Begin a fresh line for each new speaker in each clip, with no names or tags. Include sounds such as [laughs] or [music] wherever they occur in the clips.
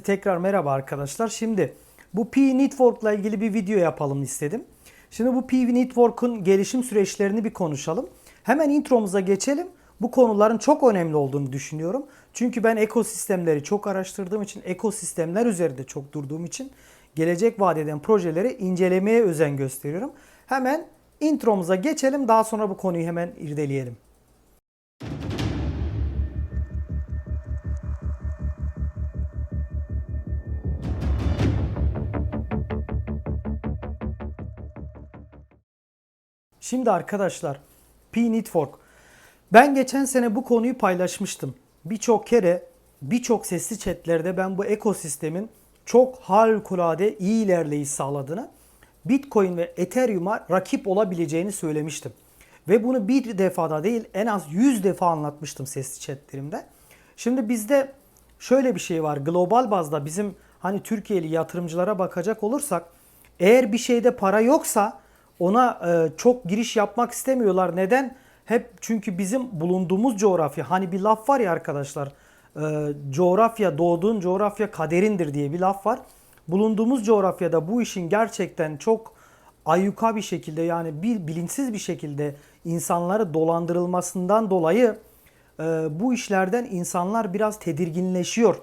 Tekrar merhaba arkadaşlar. Şimdi bu P Network ile ilgili bir video yapalım istedim. Şimdi bu P Network'un gelişim süreçlerini bir konuşalım. Hemen intromuza geçelim. Bu konuların çok önemli olduğunu düşünüyorum. Çünkü ben ekosistemleri çok araştırdığım için, ekosistemler üzerinde çok durduğum için gelecek vaat eden projeleri incelemeye özen gösteriyorum. Hemen intromuza geçelim. Daha sonra bu konuyu hemen irdeleyelim. Şimdi arkadaşlar P Network. Ben geçen sene bu konuyu paylaşmıştım. Birçok kere birçok sesli chatlerde ben bu ekosistemin çok harikulade iyi ilerleyiş sağladığını, Bitcoin ve Ethereum'a rakip olabileceğini söylemiştim. Ve bunu bir defada değil en az 100 defa anlatmıştım sesli chatlerimde. Şimdi bizde şöyle bir şey var. Global bazda bizim hani Türkiye'li yatırımcılara bakacak olursak eğer bir şeyde para yoksa ona e, çok giriş yapmak istemiyorlar. Neden? Hep çünkü bizim bulunduğumuz coğrafya hani bir laf var ya arkadaşlar e, coğrafya doğduğun coğrafya kaderindir diye bir laf var. Bulunduğumuz coğrafyada bu işin gerçekten çok ayyuka bir şekilde yani bir bilinçsiz bir şekilde insanları dolandırılmasından dolayı e, bu işlerden insanlar biraz tedirginleşiyor.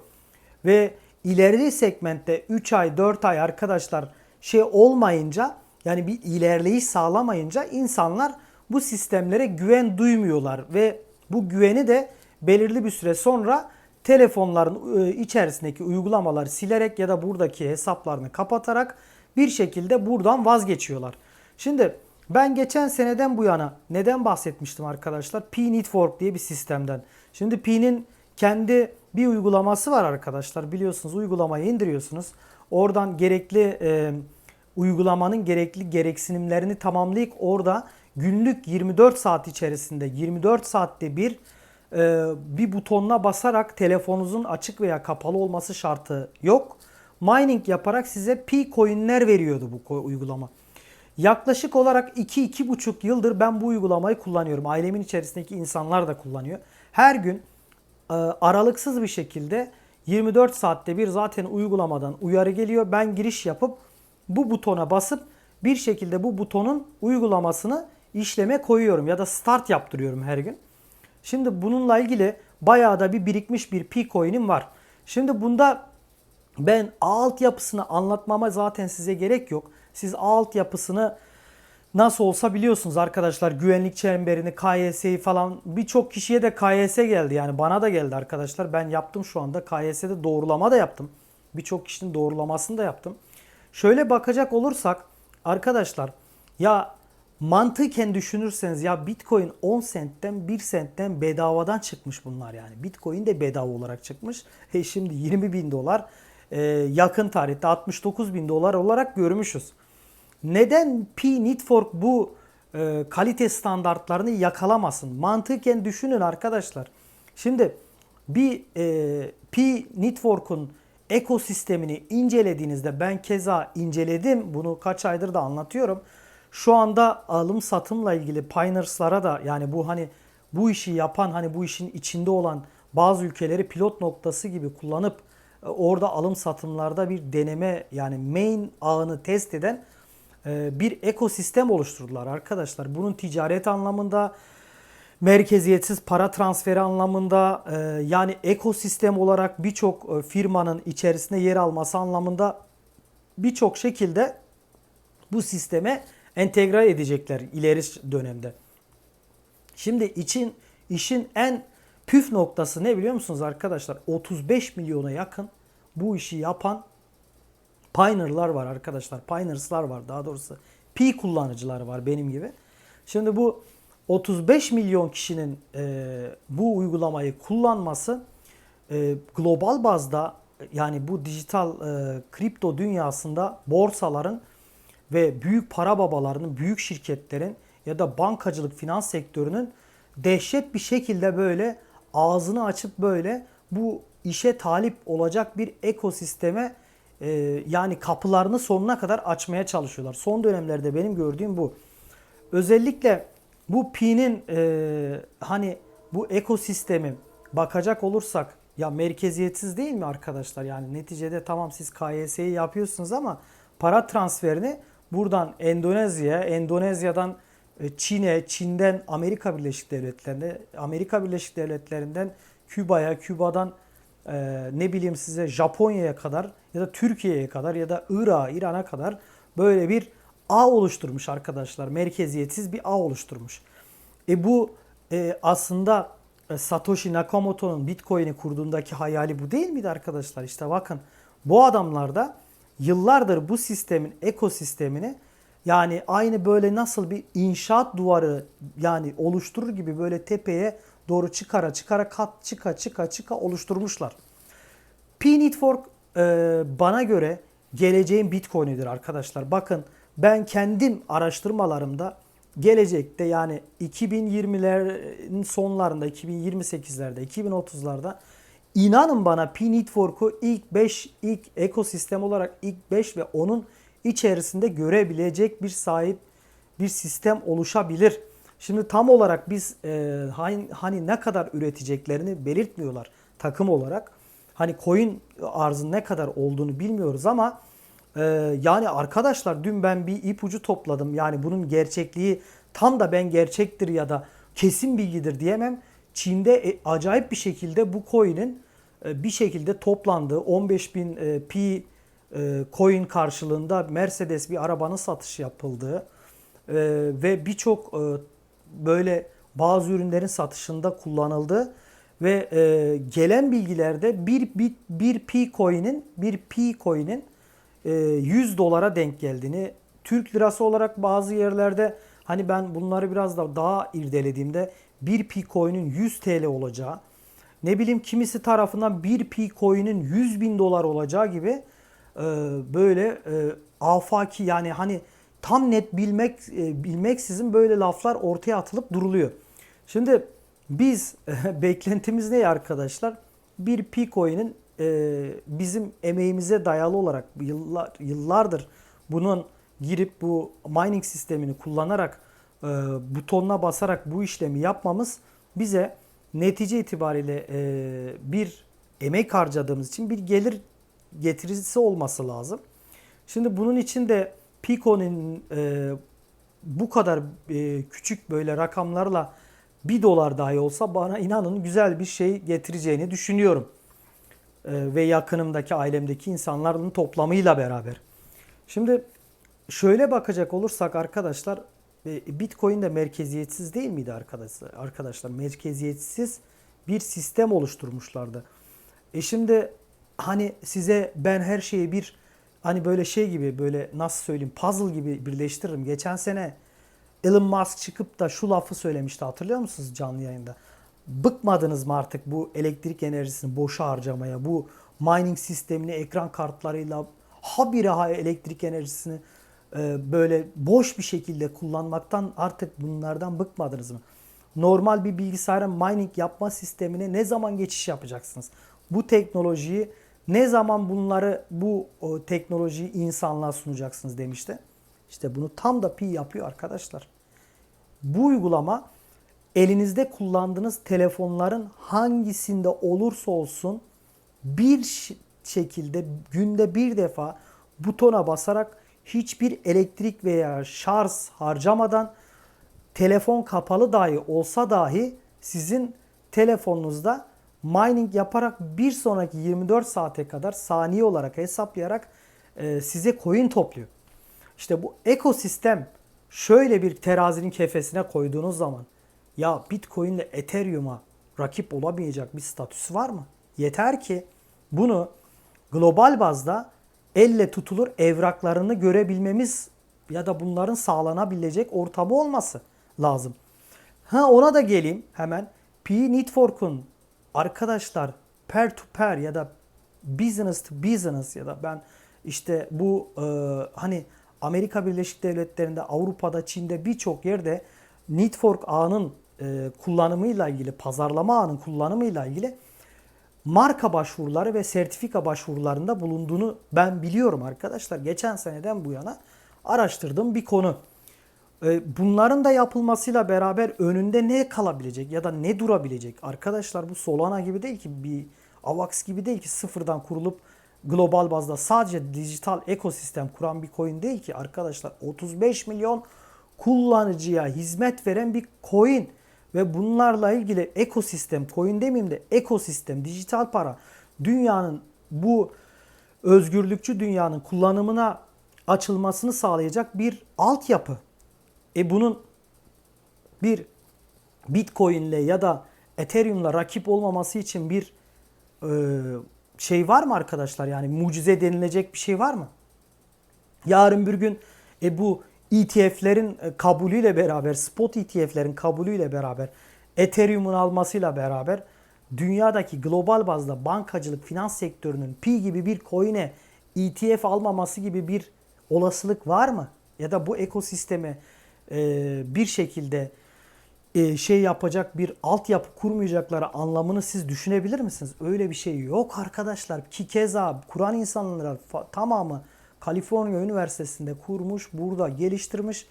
Ve ileri segmentte 3 ay 4 ay arkadaşlar şey olmayınca yani bir ilerleyiş sağlamayınca insanlar bu sistemlere güven duymuyorlar ve bu güveni de belirli bir süre sonra telefonların e, içerisindeki uygulamaları silerek ya da buradaki hesaplarını kapatarak bir şekilde buradan vazgeçiyorlar. Şimdi ben geçen seneden bu yana neden bahsetmiştim arkadaşlar? P Network diye bir sistemden. Şimdi P'nin kendi bir uygulaması var arkadaşlar. Biliyorsunuz uygulamayı indiriyorsunuz. Oradan gerekli e, uygulamanın gerekli gereksinimlerini tamamlayıp orada günlük 24 saat içerisinde 24 saatte bir e, bir butonuna basarak telefonunuzun açık veya kapalı olması şartı yok. Mining yaparak size P coinler veriyordu bu uygulama. Yaklaşık olarak 2-2,5 yıldır ben bu uygulamayı kullanıyorum. Ailemin içerisindeki insanlar da kullanıyor. Her gün e, aralıksız bir şekilde 24 saatte bir zaten uygulamadan uyarı geliyor. Ben giriş yapıp bu butona basıp bir şekilde bu butonun uygulamasını işleme koyuyorum ya da start yaptırıyorum her gün. Şimdi bununla ilgili bayağı da bir birikmiş bir P coin'im var. Şimdi bunda ben altyapısını anlatmama zaten size gerek yok. Siz altyapısını nasıl olsa biliyorsunuz arkadaşlar güvenlik çemberini, KYS'yi falan birçok kişiye de KYS geldi yani bana da geldi arkadaşlar. Ben yaptım şu anda KYS'de doğrulama da yaptım. Birçok kişinin doğrulamasını da yaptım. Şöyle bakacak olursak arkadaşlar ya mantıken düşünürseniz ya Bitcoin 10 sentten 1 sentten bedavadan çıkmış bunlar yani. Bitcoin de bedava olarak çıkmış. E şimdi 20 bin dolar e, yakın tarihte 69 bin dolar olarak görmüşüz. Neden P Network bu e, kalite standartlarını yakalamasın? Mantıken düşünün arkadaşlar. Şimdi bir e, P Network'un ekosistemini incelediğinizde ben keza inceledim. Bunu kaç aydır da anlatıyorum. Şu anda alım satımla ilgili Pioneers'lara da yani bu hani bu işi yapan hani bu işin içinde olan bazı ülkeleri pilot noktası gibi kullanıp e, orada alım satımlarda bir deneme yani main ağını test eden e, bir ekosistem oluşturdular arkadaşlar. Bunun ticaret anlamında merkeziyetsiz para transferi anlamında e, yani ekosistem olarak birçok e, firmanın içerisinde yer alması anlamında birçok şekilde bu sisteme entegre edecekler ileri dönemde. Şimdi için işin en püf noktası ne biliyor musunuz arkadaşlar? 35 milyona yakın bu işi yapan Pioneer'lar var arkadaşlar. Pioneers'lar var daha doğrusu. P kullanıcıları var benim gibi. Şimdi bu 35 milyon kişinin e, bu uygulamayı kullanması e, global bazda yani bu dijital e, kripto dünyasında borsaların ve büyük para babalarının, büyük şirketlerin ya da bankacılık, finans sektörünün dehşet bir şekilde böyle ağzını açıp böyle bu işe talip olacak bir ekosisteme e, yani kapılarını sonuna kadar açmaya çalışıyorlar. Son dönemlerde benim gördüğüm bu. Özellikle bu P'nin e, hani bu ekosistemi bakacak olursak Ya merkeziyetsiz değil mi arkadaşlar? Yani neticede tamam siz KYS'yi yapıyorsunuz ama para transferini buradan Endonezya'ya, Endonezya'dan e, Çin'e, Çin'den Amerika Birleşik Devletleri'ne, Amerika Birleşik Devletleri'nden Küba'ya, Küba'dan e, ne bileyim size Japonya'ya kadar ya da Türkiye'ye kadar ya da Irak'a, İran'a kadar böyle bir ağ oluşturmuş arkadaşlar. Merkeziyetsiz bir ağ oluşturmuş. E bu e, aslında e, Satoshi Nakamoto'nun Bitcoin'i kurduğundaki hayali bu değil miydi arkadaşlar? İşte bakın bu adamlar da yıllardır bu sistemin ekosistemini yani aynı böyle nasıl bir inşaat duvarı yani oluşturur gibi böyle tepeye doğru çıkara çıkara kat çıka çıka çıka oluşturmuşlar. P-Network e, bana göre geleceğin Bitcoin'idir arkadaşlar. Bakın ben kendim araştırmalarımda gelecekte yani 2020'lerin sonlarında, 2028'lerde, 2030'larda inanın bana P-Network'u ilk 5, ilk ekosistem olarak ilk 5 ve onun içerisinde görebilecek bir sahip bir sistem oluşabilir. Şimdi tam olarak biz e, hani, hani ne kadar üreteceklerini belirtmiyorlar takım olarak. Hani coin arzın ne kadar olduğunu bilmiyoruz ama e, yani arkadaşlar dün ben bir ipucu topladım. Yani bunun gerçekliği tam da ben gerçektir ya da kesin bilgidir diyemem. Çin'de e, acayip bir şekilde bu coin'in e, bir şekilde toplandığı 15 bin e, pi e, coin karşılığında Mercedes bir arabanın satışı yapıldığı e, ve birçok e, böyle bazı ürünlerin satışında kullanıldığı ve e, gelen bilgilerde bir bir, bir pi coin'in bir pi coin'in 100 dolara denk geldiğini Türk lirası olarak bazı yerlerde hani ben bunları biraz da daha irdelediğimde bir pi coin'in 100 TL olacağı ne bileyim kimisi tarafından bir pi coin'in 100 bin dolar olacağı gibi e, böyle e, afaki yani hani tam net bilmek e, bilmeksizin böyle laflar ortaya atılıp duruluyor. Şimdi biz [laughs] beklentimiz ne arkadaşlar? Bir Picoin'in e, bizim emeğimize dayalı olarak yıllar yıllardır bunun girip bu mining sistemini kullanarak e, butonuna basarak bu işlemi yapmamız bize netice itibariyle e, bir emek harcadığımız için bir gelir getirisi olması lazım. Şimdi bunun için de Pico'nun e, bu kadar e, küçük böyle rakamlarla 1 dolar dahi olsa bana inanın güzel bir şey getireceğini düşünüyorum. E, ve yakınımdaki ailemdeki insanların toplamıyla beraber. Şimdi şöyle bakacak olursak arkadaşlar e, Bitcoin de merkeziyetsiz değil miydi arkadaşlar? Arkadaşlar merkeziyetsiz bir sistem oluşturmuşlardı. E şimdi hani size ben her şeyi bir hani böyle şey gibi böyle nasıl söyleyeyim puzzle gibi birleştiririm. Geçen sene Elon Musk çıkıp da şu lafı söylemişti hatırlıyor musunuz canlı yayında? Bıkmadınız mı artık bu elektrik enerjisini boşa harcamaya, bu mining sistemini ekran kartlarıyla habire ha elektrik enerjisini e, böyle boş bir şekilde kullanmaktan artık bunlardan bıkmadınız mı? Normal bir bilgisayarın mining yapma sistemine ne zaman geçiş yapacaksınız? Bu teknolojiyi ne zaman bunları bu o, teknolojiyi insanlığa sunacaksınız demişti. İşte bunu tam da Pi yapıyor arkadaşlar. Bu uygulama elinizde kullandığınız telefonların hangisinde olursa olsun bir şekilde günde bir defa butona basarak hiçbir elektrik veya şarj harcamadan telefon kapalı dahi olsa dahi sizin telefonunuzda mining yaparak bir sonraki 24 saate kadar saniye olarak hesaplayarak e, size coin topluyor. İşte bu ekosistem şöyle bir terazinin kefesine koyduğunuz zaman ya Bitcoin ile Ethereum'a rakip olamayacak bir statüsü var mı? Yeter ki bunu global bazda elle tutulur evraklarını görebilmemiz ya da bunların sağlanabilecek ortamı olması lazım. Ha ona da geleyim hemen. P Network'un arkadaşlar pair to pair ya da business to business ya da ben işte bu e, hani Amerika Birleşik Devletleri'nde, Avrupa'da, Çin'de birçok yerde network ağının e, kullanımıyla ilgili, pazarlama ağının kullanımıyla ilgili marka başvuruları ve sertifika başvurularında bulunduğunu ben biliyorum arkadaşlar. Geçen seneden bu yana araştırdığım bir konu. E, bunların da yapılmasıyla beraber önünde ne kalabilecek ya da ne durabilecek? Arkadaşlar bu Solana gibi değil ki bir AVAX gibi değil ki sıfırdan kurulup global bazda sadece dijital ekosistem kuran bir coin değil ki arkadaşlar 35 milyon kullanıcıya hizmet veren bir coin ve bunlarla ilgili ekosistem coin demeyeyim de ekosistem dijital para dünyanın bu özgürlükçü dünyanın kullanımına açılmasını sağlayacak bir altyapı. E bunun bir Bitcoin'le ya da Ethereum'la rakip olmaması için bir e, şey var mı arkadaşlar? Yani mucize denilecek bir şey var mı? Yarın bir gün e, bu ETF'lerin e, kabulüyle beraber, spot ETF'lerin kabulüyle beraber, Ethereum'un almasıyla beraber dünyadaki global bazda bankacılık, finans sektörünün pi gibi bir coin'e ETF almaması gibi bir olasılık var mı? Ya da bu ekosisteme e, bir şekilde e, şey yapacak bir altyapı kurmayacakları anlamını siz düşünebilir misiniz? Öyle bir şey yok arkadaşlar. Ki keza kuran insanlar fa- tamamı Kaliforniya Üniversitesi'nde kurmuş, burada geliştirmiş.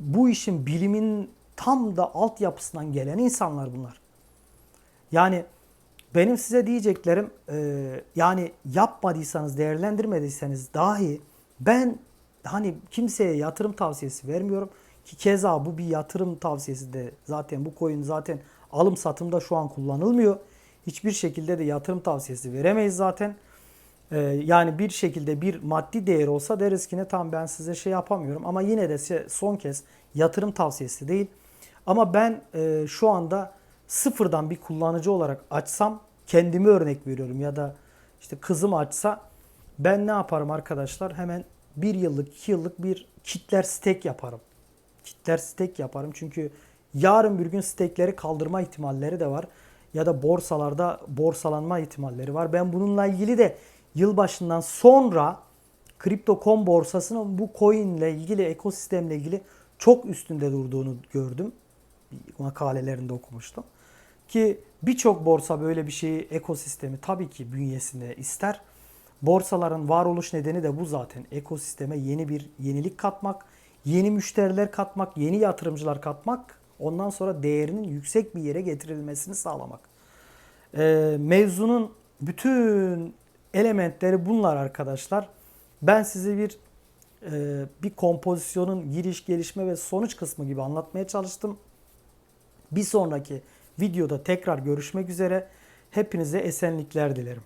Bu işin bilimin tam da altyapısından gelen insanlar bunlar. Yani benim size diyeceklerim e, yani yapmadıysanız, değerlendirmediyseniz dahi ben hani kimseye yatırım tavsiyesi vermiyorum ki keza bu bir yatırım tavsiyesi de zaten bu coin zaten alım satımda şu an kullanılmıyor. Hiçbir şekilde de yatırım tavsiyesi veremeyiz zaten. Ee, yani bir şekilde bir maddi değer olsa deriz ki ne tam ben size şey yapamıyorum ama yine de size son kez yatırım tavsiyesi değil. Ama ben e, şu anda sıfırdan bir kullanıcı olarak açsam kendimi örnek veriyorum ya da işte kızım açsa ben ne yaparım arkadaşlar? Hemen bir yıllık, iki yıllık bir kitler stake yaparım. Kitler stake yaparım çünkü yarın bir gün stake'leri kaldırma ihtimalleri de var. Ya da borsalarda borsalanma ihtimalleri var. Ben bununla ilgili de yılbaşından sonra Crypto.com borsasının bu coin ile ilgili ekosistemle ilgili çok üstünde durduğunu gördüm. Makalelerinde okumuştum. Ki birçok borsa böyle bir şeyi ekosistemi tabii ki bünyesinde ister. Borsaların varoluş nedeni de bu zaten. Ekosisteme yeni bir yenilik katmak, yeni müşteriler katmak, yeni yatırımcılar katmak, ondan sonra değerinin yüksek bir yere getirilmesini sağlamak. Ee, mevzunun bütün elementleri bunlar arkadaşlar. Ben size bir e, bir kompozisyonun giriş, gelişme ve sonuç kısmı gibi anlatmaya çalıştım. Bir sonraki videoda tekrar görüşmek üzere. Hepinize esenlikler dilerim.